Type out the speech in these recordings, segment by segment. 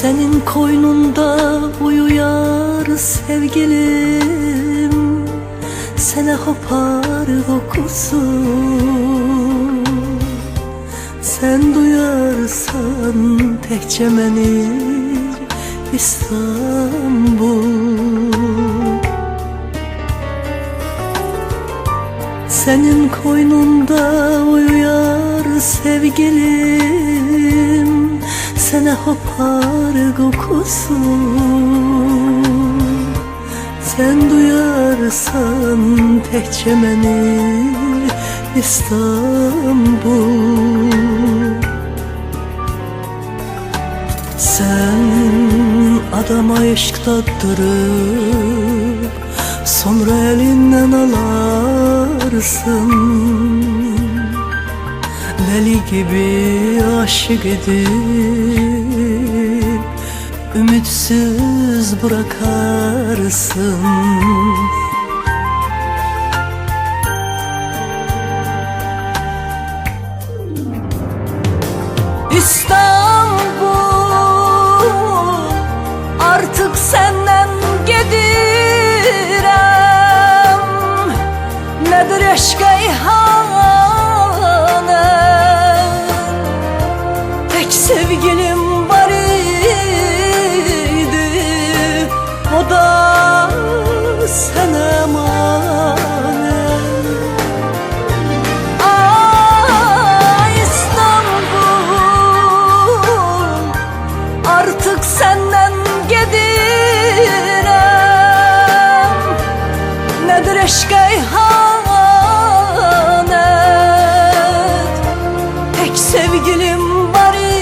Senin koynunda uyuyar sevgilim. Sene hopar kokusu Sen duyarsan tek cemeni İstanbul. Senin koynunda uyuyar sevgilim Sene hopar kokusu. Sen duyarsan tek çemeni İstanbul. Sen adama aşk tattırıp Sonra elinden alarsın Deli gibi aşık edip Ümitsiz bırakarsın. İstanbul sen emanet Ay İstanbul Artık senden gidirem Nedir aşka ihanet Tek sevgilim var idi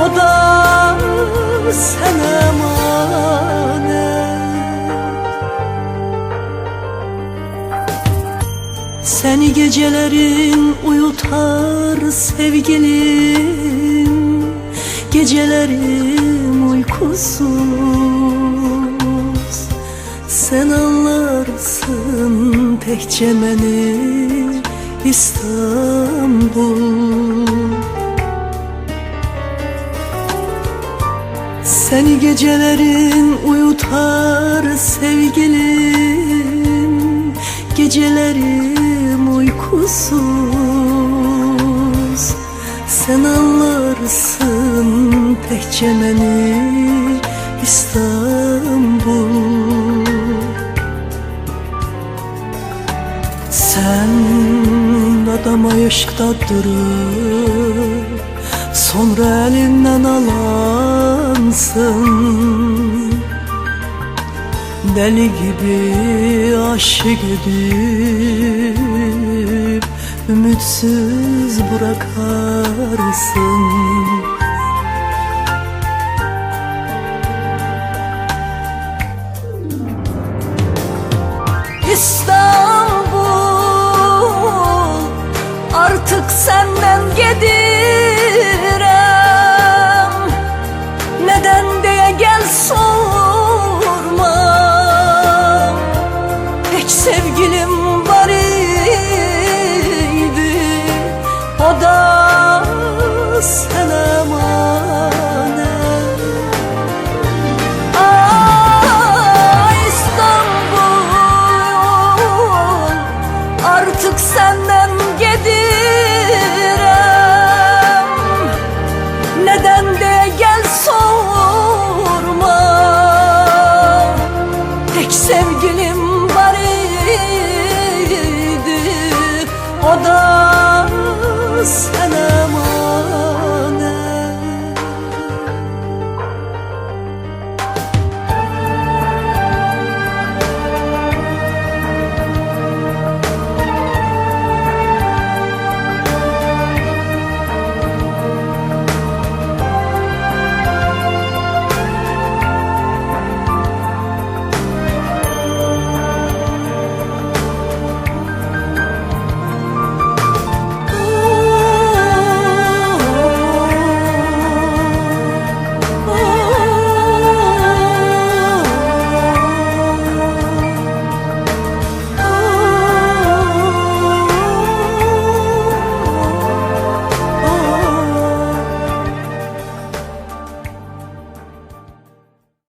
O da sen emanet Seni gecelerin uyutar sevgilim Gecelerim uykusuz. Sen anlarsın tek cemeni İstanbul. Seni gecelerin uyutar sevgilim Gecelerim uykusuz. Sen anlarsın tek çemeni İstanbul. Sen adama aşk tattırıp Sonra elinden alansın Deli gibi aşık edip Ümitsiz bırakarsın. İstanbul artık senden gidirem idi O da sen